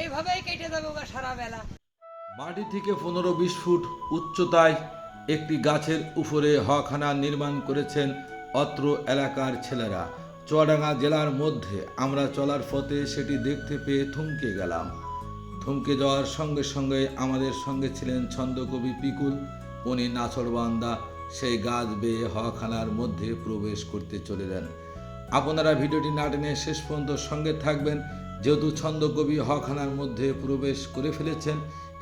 এইভাবেই কেটে যাবে সারা বেলা। মাটি থেকে পনেরো বিশ ফুট উচ্চতায় একটি গাছের উপরে হখানা নির্মাণ করেছেন অত্র এলাকার ছেলেরা। চুয়াডাঙ্গা জেলার মধ্যে আমরা চলার পথে সেটি দেখতে পেয়ে থমকে গেলাম। থমকে যাওয়ার সঙ্গে সঙ্গে আমাদের সঙ্গে ছিলেন ছন্দকবি পিকুল। উনি নাছড়বান্দা সেই গাছ বেয়ে হখানার মধ্যে প্রবেশ করতে চলিলেন। আপনারা ভিডিওটি না টেনে শেষ পর্যন্ত সঙ্গে থাকবেন। যেহেতু ছন্দকবি হখানার মধ্যে প্রবেশ করে ফেলেছেন,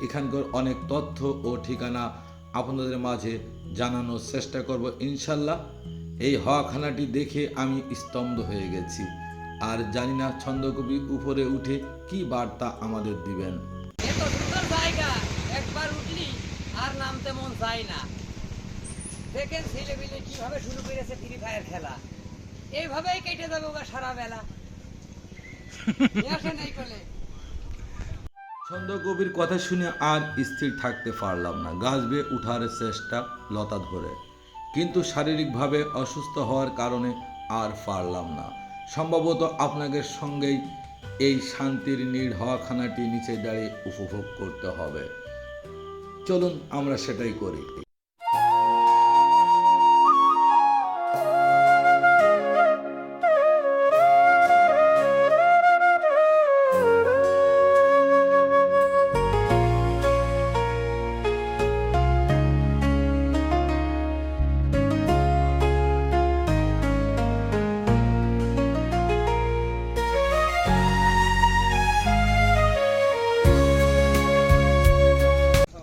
এখানকার অনেক তথ্য ও ঠিকানা আপনাদের মাঝে জানানোর চেষ্টা করব ইনশাল্লাহ। এই হখানাটি দেখে আমি স্তম্ভ হয়ে গেছি। আর জানি না ছন্দকবি উপরে উঠে কি বার্তা আমাদের দিবেন। জায়গা, একবার উঠলি আর নামতে মন চায় না। দেখেন ছেলে মিলে কীভাবে শুরু করেছে ফ্রি ফায়ার খেলা। এইভাবেই কেটে যাবে ওগা সারা বেলা কোলে ছন্দকবির কথা শুনে আর স্থির থাকতে পারলাম না। গাছ বেয়ে উঠার চেষ্টা লতা ধরে। কিন্তু শারীরিকভাবে অসুস্থ হওয়ার কারণে আর পারলাম না। সম্ভবত আপনাদের সঙ্গেই এই শান্তির নীড় হওয়াখানাটি নিচে দাঁড়িয়ে উপভোগ করতে হবে। চলুন, আমরা সেটাই করি।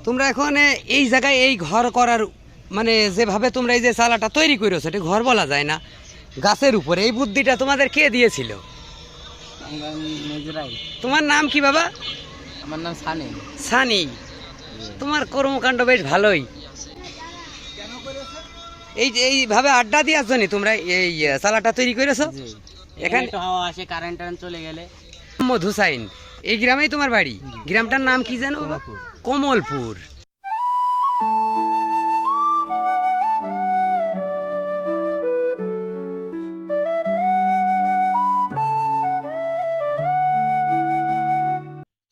তোমরা এখন এই জায়গায় এই ঘর করার মানে যেভাবে তোমরা এই যে চালাটা তৈরি করেছ এটা ঘর বলা যায় না। গাছের উপরে এই বুদ্ধিটা তোমাদের কে দিয়েছিল? তোমার নাম কি বাবা? আমার নাম সানি। সানি। তোমার কর্মকাণ্ড বেশ ভালোই। এই যে এইভাবে আড্ডা দিয়ে আসছো নি তোমরা এই চালাটা তৈরি করেছ এখানে- এখানে হাওয়া আসে কারেন্ট চলে গেলে। মোহাম্মদ হুসাইন এই গ্রামেই তোমার বাড়ি? গ্রামটার নাম কি জানো? কমলপুর।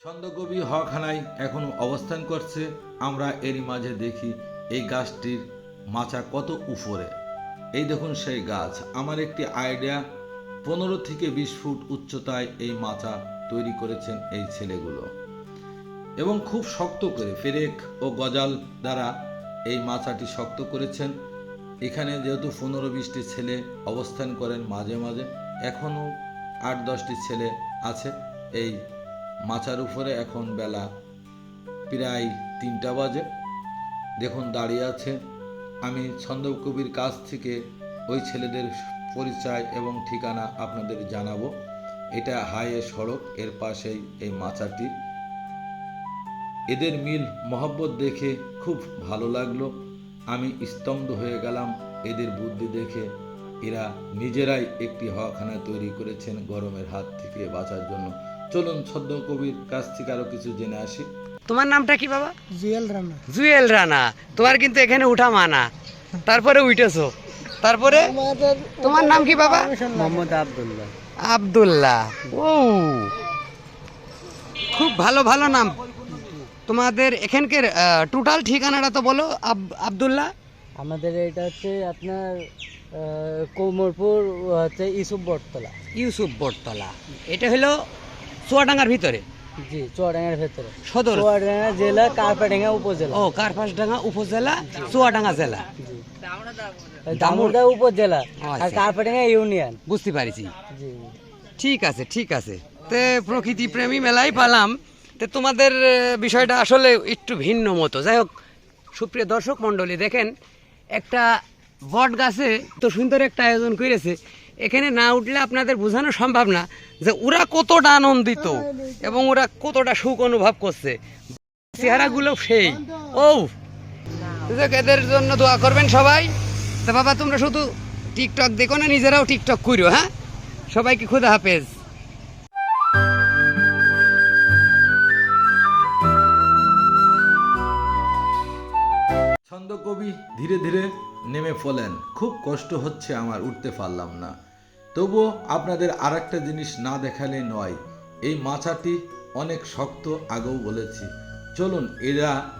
ছন্দকবি হখানায় এখনও অবস্থান করছে। আমরা এরই মাঝে দেখি এই গাছটির মাচা কত উপরে। এই দেখুন সেই গাছ। আমার একটি আইডিয়া পনেরো থেকে বিশ ফুট উচ্চতায় এই মাচা তৈরি করেছেন এই ছেলেগুলো। এবং খুব শক্ত করে পেরেক ও গজাল দ্বারা এই মাচাটি শক্ত করেছেন। এখানে যেহেতু পনেরো বিশটি ছেলে অবস্থান করেন মাঝে মাঝে, এখনও আট দশটি ছেলে আছে। এই মাচার উপরে এখন বেলা প্রায় তিনটা বাজে। দেখুন, দাঁড়িয়ে আছে। আমি ছন্দকবির কাছ থেকে ওই ছেলেদের পরিচয় এবং ঠিকানা আপনাদের জানাব। এটা হাইয়ে সড়ক এর পাশেই এই মাচাটি এদের মিল মহব্বত দেখে খুব ভালো লাগল। আমি স্তম্ভ হয়ে গেলাম। এদের বুদ্ধি দেখে এরা নিজেরাই একটি হওয়াখানা তৈরি করেছেন গরমের হাত থেকে বাঁচার জন্য। চলুন ছদ্ম কবির কাছ থেকে আরও কিছু জেনে আসি। তোমার নামটা কি বাবা? জুয়েল রানা। জুয়েল রানা। তোমার কিন্তু এখানে উঠা মানা। তারপরে উঠেছো। তারপরে? তোমার নাম কি বাবা? মোহাম্মদ আব্দুল্লাহ। আব্দুল্লাহ। ও খুব ভালো ভালো নাম। তোমাদের এখানকার টোটাল ঠিকানাটা তো বলো আবদুল্লাহ আব্দুল্লাহ। আমাদের এটা হচ্ছে আপনার কোমরপুর হচ্ছে ইউসুফ বটতলা। ইউসুফ বটতলা। এটা হলো সোয়াডাঙ্গার ভিতরে। জি চুয়াডাঙ্গার ভেতরে। সদর? চুয়াডাঙ্গা জেলা কারপাডাঙ্গা উপজেলা। ও কার্পাসডাঙ্গা উপজেলা চুয়াডাঙ্গা জেলা? দামোদা উপজেলা আর আচ্ছা। কারপাডাঙ্গা ইউনিয়ন। বুঝতে পারিছি। জি। ঠিক আছে ঠিক আছে। তে প্রকৃতি প্রেমী মেলাই পালাম। তে তোমাদের বিষয়টা আসলে একটু ভিন্ন মতো। যাই হোক সুপ্রিয় দর্শক মণ্ডলী দেখেন একটা বট গাছে তো সুন্দর একটা আয়োজন করেছে। এখানে না উঠলে আপনাদের বোঝানো সম্ভব না যে ওরা কতটা আনন্দিত এবং ওরা কতটা সুখ অনুভব করছে। চেহারাগুলো সেই। ও এদের জন্য দোয়া করবেন সবাই। তা বাবা, তোমরা শুধু টিকটক দেখো না, নিজেরাও টিকটক করো হ্যাঁ? সবাইকে খুদা হাফেজ। ছন্দ কবি ধীরে ধীরে নেমে পড়লেন। খুব কষ্ট হচ্ছে আমার উঠতে পারলাম না। তবুও আপনাদের আর একটা জিনিস না দেখালে নয়, এই মাচাটি অনেক শক্ত আগেও বলেছি। চলুন, এরা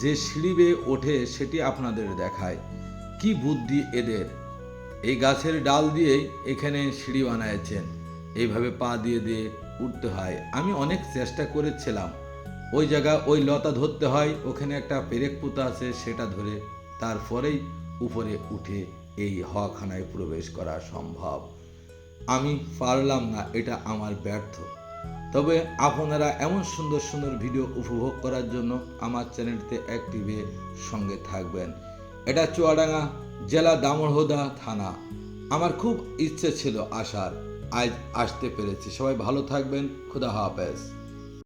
যে সিঁড়ি বেয়ে ওঠে সেটি আপনাদের দেখায়। কি বুদ্ধি এদের? এই গাছের ডাল দিয়েই এখানে সিঁড়ি বানাইছেন। এইভাবে পা দিয়ে দিয়ে উঠতে হয়। আমি অনেক চেষ্টা করেছিলাম। ওই জায়গা ওই লতা ধরতে হয়, ওখানে একটা পেরেক পুঁতা আছে, সেটা ধরে তারপরেই উপরে উঠে এই হওয়াখানায় প্রবেশ করা সম্ভব। আমি পারলাম না, এটা আমার ব্যর্থ। তবে আপনারা এমন সুন্দর সুন্দর ভিডিও উপভোগ করার জন্য আমার চ্যানেলটিতে অ্যাক্টিভে সঙ্গে থাকবেন। এটা চুয়াডাঙ্গা জেলা দামোহদা থানা। আমার খুব ইচ্ছে ছিল আসার। আজ আসতে পেরেছি। সবাই ভালো থাকবেন। খুদা হাফেজ।